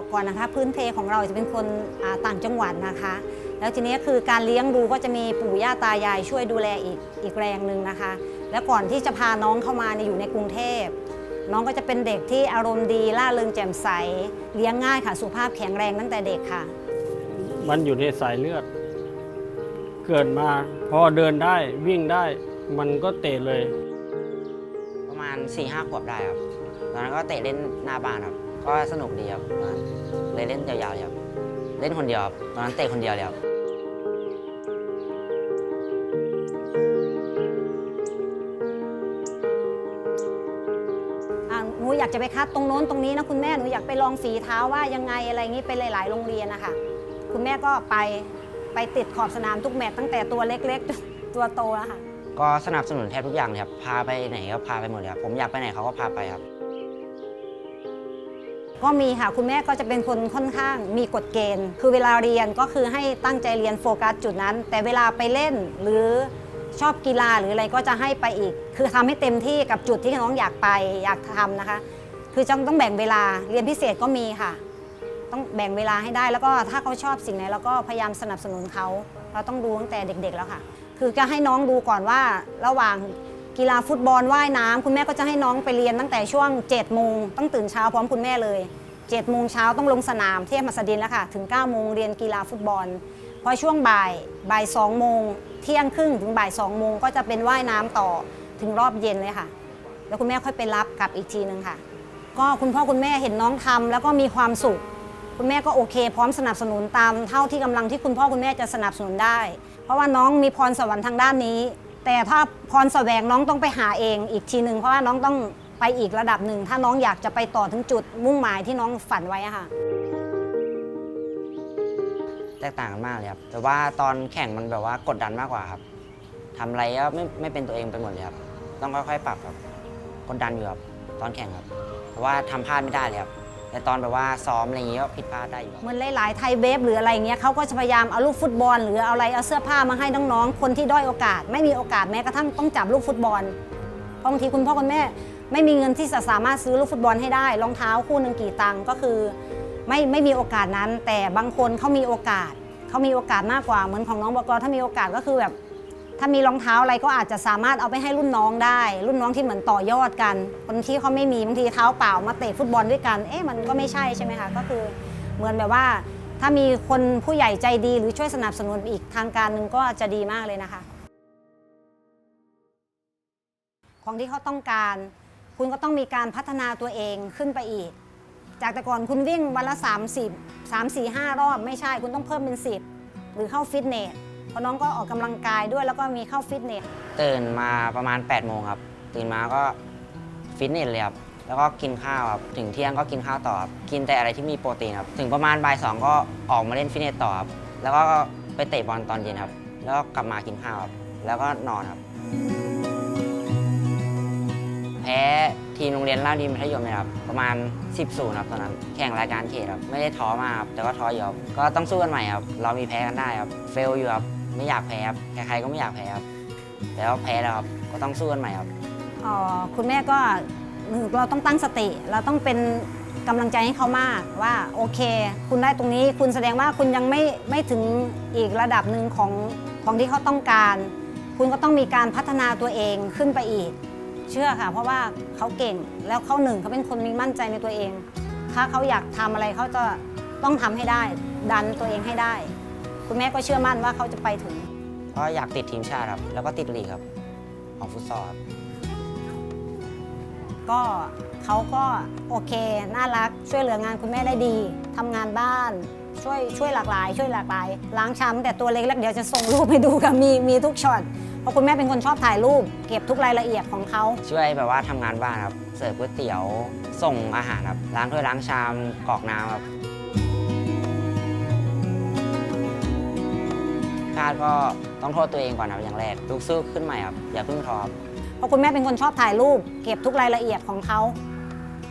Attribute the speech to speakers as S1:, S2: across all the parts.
S1: บอกก่อนนะคะ พื้นเพของเราจะเป็นคนอ่าต่างจังหวัดนะคะ แล้วทีนี้คือการเลี้ยงดูก็จะมีปู่ย่าตายายช่วยดูแลอีกอีกแรงหนึ่งนะคะ แล้วก่อนที่จะพาน้องเข้ามาเนี่ยอยู่ในกรุงเทพ น้องก็จะเป็นเด็กที่อารมณ์ดีล่าเริงแจ่มใส เลี้ยงง่ายค่ะสุขภาพแข็งแรงตั้งแต่เด็กค่ะ
S2: มันอยู่ในสายเลือด เกิดมาพอเดินได้วิ่งได้มันก็เตะเลย
S3: ประมาณ4ี่ห้าขวบได้ครับตอนนั้นก็เตะเล่นหน้าบ้านครับ ก็สนุกดีครับตอนนั้นเลยเล่นยาวๆเลยครับเล่นคนเดียวครับตอนนั้นเตะคนเดียวเลยครับ
S1: อะหนูอยากจะไปคัดตรงโน้นตรงนี้นะคุณแม่หนูอยากไปลองฝีเท้าว่ายังไงอะไรอย่างนี้ไปหลาย ๆ โรงเรียนนะคะคุณแม่ก็ไปไปติดขอบสนามทุกแมตช์ตั้งแต่ตัวเล็กๆจนตัวโตแล้วค่ะ
S3: ก็สนับสนุนแทบทุกอย่างเลยครับ พาไปไหนก็พาไปหมดเลยครับ ผมอยากไปไหนเขาก็พาไปครับ
S1: ก็มีค่ะคุณแม่ก็จะเป็นคนค่อนข้างมีกฎเกณฑ์ คือเวลาเรียนก็คือให้ตั้งใจเรียนโฟกัสจุดนั้น แต่เวลาไปเล่นหรือชอบกีฬาหรืออะไรก็จะให้ไปอีก คือทำให้เต็มที่กับจุดที่น้องอยากไปอยากทำนะคะ คือต้องต้องแบ่งเวลาเรียนพิเศษก็มีค่ะ ต้องแบ่งเวลาให้ได้แล้วก็ถ้าเขาชอบสิ่งไหนเราก็พยายามสนับสนุนเขาเราต้องดูตั้งแต่เด็ก ๆ แล้วค่ะ คือจะให้น้องดูก่อนว่าระหว่าง กีฬาฟุตบอลว่ายน้ำคุณแม่ก็จะให้น้องไปเรียนตั้งแต่ช่วง7จ็ดโมงต้องตื่นเช้าพร้อมคุณแม่เลย7จ็ดโมงเช้าต้องลงสนามเทียงมัสดินแล้วค่ะ ถึง9ก้าโมงเรียนกีฬาฟุตบอล พอช่วงบ่ายบ่ายสองโมงเที่ยงครึ่งถึงบ่ายสองโมงก็จะเป็นว่ายน้ำต่อถึงรอบเย็นเลยค่ะ แล้วคุณแม่ค่อยไปรับกลับอีกทีนึงค่ะ ก็คุณพ่อคุณแม่เห็นน้องทำแล้วก็มีความสุขคุณแม่ก็โอเค พร้อมสนับสนุนตามเท่าที่กำลังที่คุณพ่อคุณแม่จะสนับสนุนได้ เพราะว่าน้องมีพรสวรรค์ทางด้านนี้ แต่ถ้าพรแสวงน้องต้องไปหาเองอีกทีหนึ่งเพราะว่าน้องต้องไปอีกระดับหนึ่ง ถ้าน้องอยากจะไปต่อถึงจุดมุ่งหมายที่น้องฝันไว้อะค่ะ
S3: แตกต่างกันมากเลยครับ แต่ว่าตอนแข่งมันแบบว่ากดดันมากกว่าครับทำอะไรก็ไม่ไม่เป็นตัวเองไปหมดเลยครับ ต้องค่อยๆปรับครับ กดดันอยู่ครับตอนแข่งครับ แต่ว่าทำพลาดไม่ได้เลยครับ แต่ตอนแบบว่าซ้อมอะไรอย่างเงี้ยก็ผิดพลาดได้อยู่ครับ
S1: เหมือนหลายๆไทยเบฟหรืออะไรเงี้ยเขาก็จะพยายามเอาลูกฟุตบอล หรือเอาอะไรเอาเสื้อผ้ามาให้น้องๆคนที่ด้อยโอกาส ไม่มีโอกาสแม้กระทั่งต้องจับลูกฟุตบอลเพราะบางทีคุณพ่อคุณแม่ ไม่มีเงินที่จะสามารถซื้อลูกฟุตบอลให้ได้รองเท้าคู่หนึ่งกี่ตังค์ก็คือ ไม่ไม่มีโอกาสนั้น แต่บางคนเขามีโอกาสเขามีโอกาสมากกว่าเหมือนของน้องบอกถ้ามีโอกาสก็คือแบบ ถ้ามีรองเท้าอะไรก็อาจจะสามารถเอาไปให้รุ่นน้องได้ รุ่นน้องที่เหมือนต่อยอดกัน คนที่เขาไม่มีบางทีเท้าเปล่ามาเตะฟุตบอลด้วยกัน เอ๊ะมันก็ไม่ใช่ใช่ไหมคะ ก็คือเหมือนแบบว่า ถ้ามีคนผู้ใหญ่ใจดีหรือช่วยสนับสนุนอีกทางการหนึ่งก็จะดีมากเลยนะคะ ของที่เขาต้องการ คุณก็ต้องมีการพัฒนาตัวเองขึ้นไปอีก จากแต่ก่อนคุณวิ่งวันละ 30 3 4 5 รอบไม่ใช่คุณต้องเพิ่มเป็น 10 หรือเข้าฟิตเนส เพราะน้องก็ออกกำลังกายด้วยแล้วก็มีเข้าฟิตเนส
S3: ตื่นมาประมาณ8โมงครับ ตื่นมาก็ฟิตเนสเลยครับ แล้วก็กินข้าวครับ ถึงเที่ยงก็กินข้าวต่อครับกินแต่อะไรที่มีโปรตีนครับ ถึงประมาณบ่ายสองก็ออกมาเล่นฟิตเนสต่อครับ แล้วก็ไปเตะบอลตอนเย็นครับ แล้วก็กลับมากินข้าวครับ แล้วก็นอนครับ แพ้ทีมโรงเรียนราดีมัธยมเลยครับ ประมาณ 10ศูนย์ครับตอนนั้น แข่งรายการเขตครับ ไม่ได้ท้อมากครับ แต่ก็ท้ออยู่ครับก็ต้องสู้กันใหม่ครับ เรามีแพ้กันได้ครับ เฟลอยู่ครับ ไม่อยากแพ้ครับใครๆก็ไม่อยากแพ้ครับแต่ว่าแพ้แล้วครับก็ต้องสู้กันใหม่ครับ
S1: อ๋อคุณแม่ก็เราต้องตั้งสติ เราต้องเป็นกำลังใจให้เขามากว่าโอเค คุณได้ตรงนี้ คุณแสดงว่าคุณยังไม่ไม่ถึงอีกระดับหนึ่งของของที่เขาต้องการ คุณก็ต้องมีการพัฒนาตัวเองขึ้นไปอีก เชื่อค่ะ เพราะว่าเขาเก่งแล้วเขาหนึ่งเขาเป็นคนมีมั่นใจในตัวเอง ถ้าเขาอยากทำอะไรเขาจะต้องทำให้ได้ ดันตัวเองให้ได้ คุณแม่ก็เชื่อมั่นว่าเขาจะไปถึง
S3: ก็อยากติดทีมชาติครับ แล้วก็ติดลีกครับ ของฟุตซอลครับ
S1: ก็เขาก็โอเค น่ารักช่วยเหลืองานคุณแม่ได้ดีทำงานบ้าน ช่วยช่วยหลากหลาย ช่วยหลากหลาย ล้างชามแต่ตัวเล็กแล้วเดี๋ยวจะส่งรูปให้ดูค่ะมีมีทุกช็อตเพราะคุณแม่เป็นคนชอบถ่ายรูป เก็บทุกรายละเอียดของเขา
S3: ช่วยแบบว่าทำงานบ้านครับ เสิร์ฟก๋วยเตี๋ยว ส่งอาหารครับ ล้างถ้วยล้างชามกรอกน้ำครับาติก็ต้องโทษตัวเองก่อนครับอย่างแรกลุกสู้ขึ้นใหม่ครับอย่าเพิ่งท้อครับ
S1: เพราะคุณแม่เป็นคนชอบถ่ายรูป เก็บทุกรายละเอียดของเขา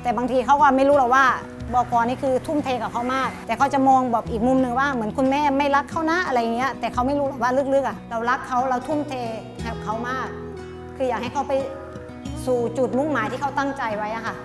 S1: แต่บางทีเขาก็ไม่รู้หรอกว่าบอกรนี่คือทุ่มเทกับเขามาก แต่เขาจะมองแบบอีกมุมหนึ่งว่าเหมือนคุณแม่ไม่รักเขานะอะไรเงี้ยแต่เขาไม่รู้หรอกว่าลึกๆอะเรารักเขาเราทุ่มเทให้เขามาก คืออยากให้เขาไปสู่จุดมุ่งหมายที่เขาตั้งใจไว้อะค่ะ